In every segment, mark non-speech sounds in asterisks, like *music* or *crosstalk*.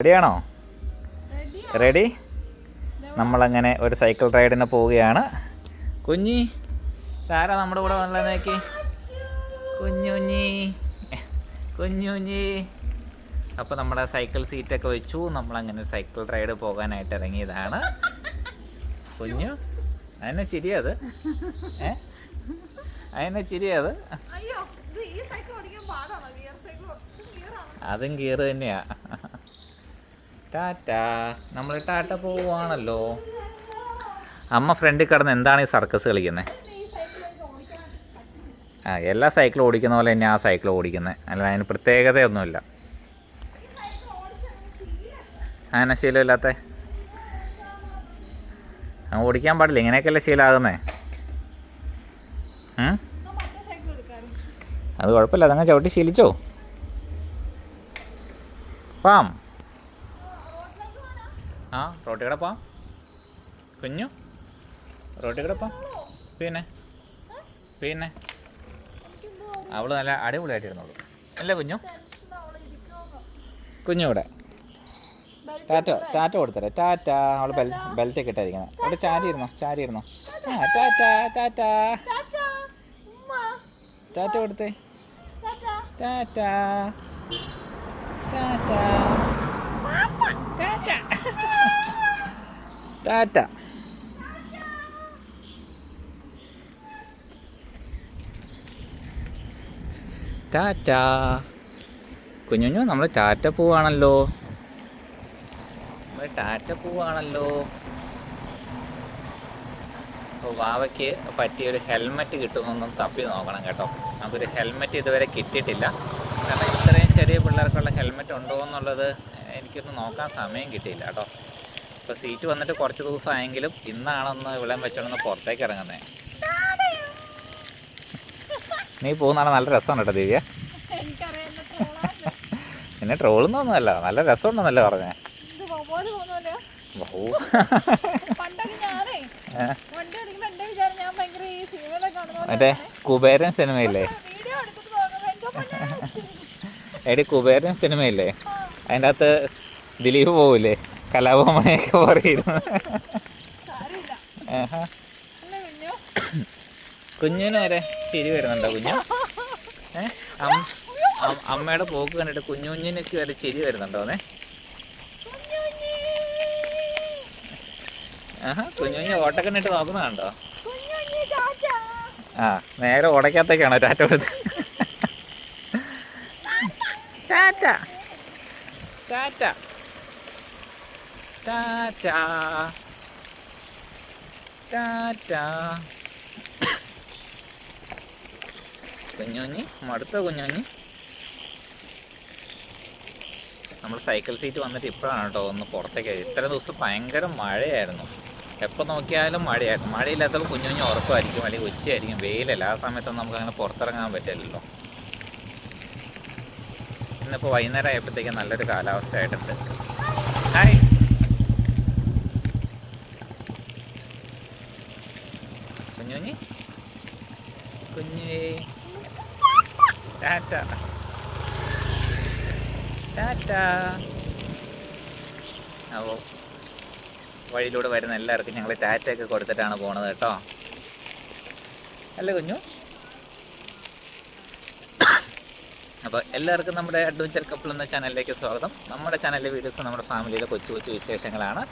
റെഡിയാണോ റെഡി നമ്മളങ്ങനെ ഒരു സൈക്കിൾ റൈഡിന് പോവുകയാണ്. കുഞ്ഞി താര നമ്മുടെ കൂടെ വന്നേക്ക് കുഞ്ഞുഞ്ഞി കുഞ്ഞുഞ്ഞി അപ്പോൾ നമ്മുടെ സൈക്കിൾ സീറ്റൊക്കെ വെച്ചു. നമ്മളങ്ങനെ സൈക്കിൾ റൈഡ് പോകാനായിട്ട് ഇറങ്ങിയതാണ്. കുഞ്ഞു അതിനെ ചിരിയത് ഏ? അതിനെ ചിരിയത് അതും. ഇത് ഈ ടാറ്റ. നമ്മൾ ടാറ്റ പോവാണല്ലോ. അമ്മ ഫ്രണ്ടിൽ കിടന്ന് എന്താണ് ഈ സർക്കസ് കളിക്കുന്നത് ആ എല്ലാ സൈക്കിളും ഓടിക്കുന്ന പോലെ തന്നെ ആ സൈക്കിൾ ഓടിക്കുന്നത് അല്ല അതിന് പ്രത്യേകതയൊന്നുമില്ല. അങ്ങനെ ശീലമില്ലാത്ത? ഓടിക്കാൻ പാടില്ല. ഇങ്ങനെയൊക്കെയല്ലേ ശീലമാകുന്നേ അത് കുഴപ്പമില്ല. അതങ്ങ് ചവിട്ടി ശീലിച്ചോ? പാം. ആ റോട്ടിൽ കൂടെ പോവാം കുഞ്ഞു. റോട്ടിൽ കൂടെ പോവാം പിന്നെ? പിന്നെ? അവൾ നല്ല അടിപൊളിയായിട്ടിരുന്നോളൂ. അല്ലേ കുഞ്ഞു? കുഞ്ഞു ഇവിടെ. ടാറ്റ ടാറ്റ കൊടുത്തരാം. ടാറ്റ. അവൾ ബെൽ ബെൽറ്റൊക്കെ ഇട്ടായിരിക്കണം. അവിടെ ചാരി ഇരുന്നോ ചാരി ഇരുന്നോ ആ ടാറ്റ ടാറ്റ. ടാറ്റ കൊടുത്തേ. ടാറ്റ. ടാറ്റ. ടാറ്റ. ടാറ്റ. ടാറ്റ. കുഞ്ഞുഞ്ഞു നമ്മൾ ടാറ്റ പോവാണല്ലോ. നമ്മൾ ടാറ്റ പോവാണല്ലോ. അപ്പോൾ വാവയ്ക്ക് പറ്റിയൊരു ഹെൽമെറ്റ് കിട്ടുമെന്നും തപ്പി നോക്കണം കേട്ടോ. നമുക്കൊരു ഹെൽമെറ്റ് ഇതുവരെ കിട്ടിയിട്ടില്ല. കാരണം ഇത്രയും ചെറിയ പിള്ളേർക്കുള്ള ഹെൽമെറ്റ് ഉണ്ടോ എന്നുള്ളത് എനിക്കൊന്ന് നോക്കാൻ സമയം കിട്ടിയില്ല കേട്ടോ. ഇപ്പോൾ സീറ്റ് വന്നിട്ട് കുറച്ച് ദിവസമായെങ്കിലും ഇന്നാണൊന്ന് വിളം വെച്ചോണ്ട് പുറത്തേക്ക് ഇറങ്ങുന്നത് നീ പോകുന്നതാണ് നല്ല രസമാണ് കേട്ടോ ദിവ്യ. പിന്നെ എന്നെ ട്രോളുന്നൊന്നുമല്ല നല്ല രസമുണ്ടെന്നല്ലേ പറഞ്ഞേ. ബഹു മറ്റേ കുബേരൻ സിനിമയില്ലേ. എടി കുബേരൻ സിനിമയില്ലേ? അതിന്റെ അകത്ത് ദിലീപ് പോവില്ലേ? കലാഭവമണിയൊക്കെ പറയുന്നു. കുഞ്ഞിന് ചിരി വരുന്നുണ്ടോ കുഞ്ഞു? അമ്മയുടെ പോക്ക് കണ്ടിട്ട് കുഞ്ഞു കുഞ്ഞിനൊക്കെ വരെ ചിരി വരുന്നുണ്ടോന്നേ? ആഹാ കുഞ്ഞു കുഞ്ഞ് ഓട്ടക്കണ്ണിട്ട് നോക്കുന്നതുണ്ടോ കുഞ്ഞുഞ്ഞി ആ നേരെ ഓടയ്ക്കകത്തേക്കാണോ ടാറ്റ കൊടുത്ത്. ടാറ്റ. ടാറ്റ. ടാറ്റ da കുഞ്ഞുഞ്ഞി മടുത്ത കുഞ്ഞുഞ്ഞി നമ്മൾ സൈക്കിൾ സീറ്റ് വന്നിട്ട് ഇപ്പോഴാണ് കേട്ടോ ഒന്ന് പുറത്തേക്ക് ഇത്ര ദിവസം ഭയങ്കര മഴയായിരുന്നു. എപ്പോൾ നോക്കിയാലും മഴയായിരുന്നു. മഴയില്ലാത്തപ്പോൾ കുഞ്ഞു ഉറപ്പായിരിക്കും അല്ലെങ്കിൽ ഉച്ചയായിരിക്കും വെയിലല്ല. ആ സമയത്തൊന്നും നമുക്ക് അങ്ങനെ പുറത്തിറങ്ങാൻ പറ്റില്ലല്ലോ. ഇന്നിപ്പോൾ വൈകുന്നേരം ആയപ്പോഴത്തേക്കും നല്ലൊരു കാലാവസ്ഥ കുഞ്ഞുഞ്ഞി കുഞ്ഞേ ടാറ്റ. ടാറ്റ. അപ്പോൾ വഴിയിലൂടെ വരുന്ന എല്ലാവർക്കും ഞങ്ങൾ ടാറ്റയൊക്കെ കൊടുത്തിട്ടാണ് പോണത് കേട്ടോ. അല്ലേ കുഞ്ഞു? അപ്പോൾ എല്ലാവർക്കും നമ്മുടെ അഡ്വഞ്ചർ കപ്പിൾ എന്ന ചാനലിലേക്ക് സ്വാഗതം. നമ്മുടെ ചാനലിലെ വീഡിയോസ് നമ്മുടെ ഫാമിലിയിലെ കൊച്ചു കൊച്ചു വിശേഷങ്ങളാണ്.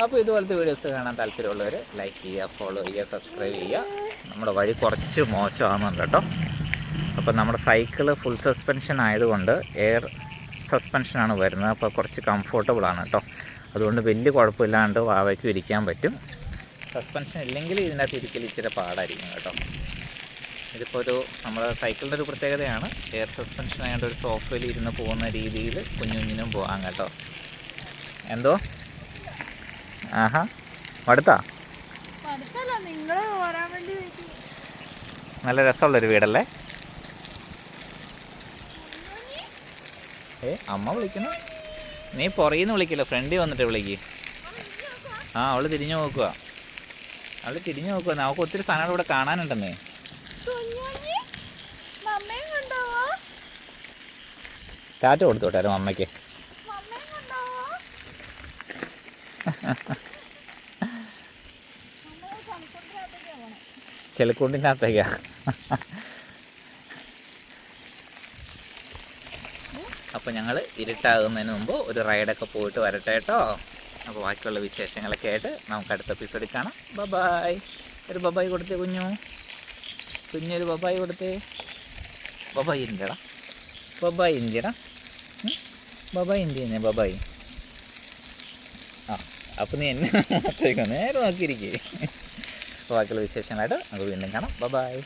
അപ്പോൾ ഇതുപോലത്തെ വീഡിയോസ് കാണാൻ താല്പര്യമുള്ളവർ ലൈക്ക് ചെയ്യുക ഫോളോ ചെയ്യുക സബ്സ്ക്രൈബ് ചെയ്യുക. നമ്മുടെ വഴി കുറച്ച് മോശമാകുന്നുണ്ട് കേട്ടോ. അപ്പോൾ നമ്മുടെ സൈക്കിൾ ഫുൾ സസ്പെൻഷൻ ആയതുകൊണ്ട് എയർ സസ്പെൻഷനാണ് വരുന്നത്. അപ്പോൾ കുറച്ച് കംഫോർട്ടബിൾ ആണ് കേട്ടോ. അതുകൊണ്ട് വലിയ കുഴപ്പമില്ലാണ്ട് വാവയ്ക്കും ഇരിക്കാൻ പറ്റും. സസ്പെൻഷൻ ഇല്ലെങ്കിൽ ഇതിന്റെ അകത്ത് ഇരിക്കൽ ഇച്ചിരി പാടായിരിക്കും കേട്ടോ. ഇതിപ്പോൾ ഒരു നമ്മുടെ സൈക്കിളിന്റെ ഒരു പ്രത്യേകതയാണ്. എയർ സസ്പെൻഷൻ ആയതുകൊണ്ട് ഒരു സോഫയിൽ ഇരുന്ന് പോകുന്ന രീതിയിൽ കുഞ്ഞു കുഞ്ഞിനും പോകാം കേട്ടോ. എന്തോ? ആഹാ. മടുത്താ? നല്ല രസമുള്ളൊരു വീടല്ലേ? ഏ അമ്മ വിളിക്കണം നീ പുറകിൽ നിന്ന് വിളിക്കില്ല? ഫ്രണ്ടിൽ വന്നിട്ട് വിളിക്ക്. ആ അവൾ തിരിഞ്ഞു നോക്കുക അവൾ തിരിഞ്ഞു നോക്കുക നമുക്ക് ഒത്തിരി സാധനങ്ങൾ ഇവിടെ കാണാനുണ്ടെന്നേ. ടാറ്റ കൊടുത്തു വിട്ടായിരുന്നു അമ്മയ്ക്ക്. ചെളിക്കൂട്ടിനകത്തേക്കാ അപ്പോൾ ഞങ്ങൾ ഇരുട്ടാകുന്നതിന് മുമ്പ് ഒരു റൈഡൊക്കെ പോയിട്ട് വരട്ടെ കേട്ടോ അപ്പോൾ ബാക്കിയുള്ള വിശേഷങ്ങളൊക്കെ ആയിട്ട് നമുക്ക് അടുത്ത എപ്പിസോഡിൽ കാണാം. ബബായ് ഒരു ബബായ് കൊടുത്തേ കുഞ്ഞു. കുഞ്ഞൊരു ബബായ് കൊടുത്തേ. ബബായ് ഇന്ത്യടാ. ബബായ് ഇന്ത്യടാ. ബബായ് ഇന്ത്യ ബബായ് ആ. അപ്പോൾ നീ എന്നെ *laughs* മാത്രമേ നേരെ നോക്കിയിരിക്കേ. ബാക്കിയുള്ള വിശേഷങ്ങളായിട്ട് നമുക്ക് വീണ്ടും കാണാം. ബബായ്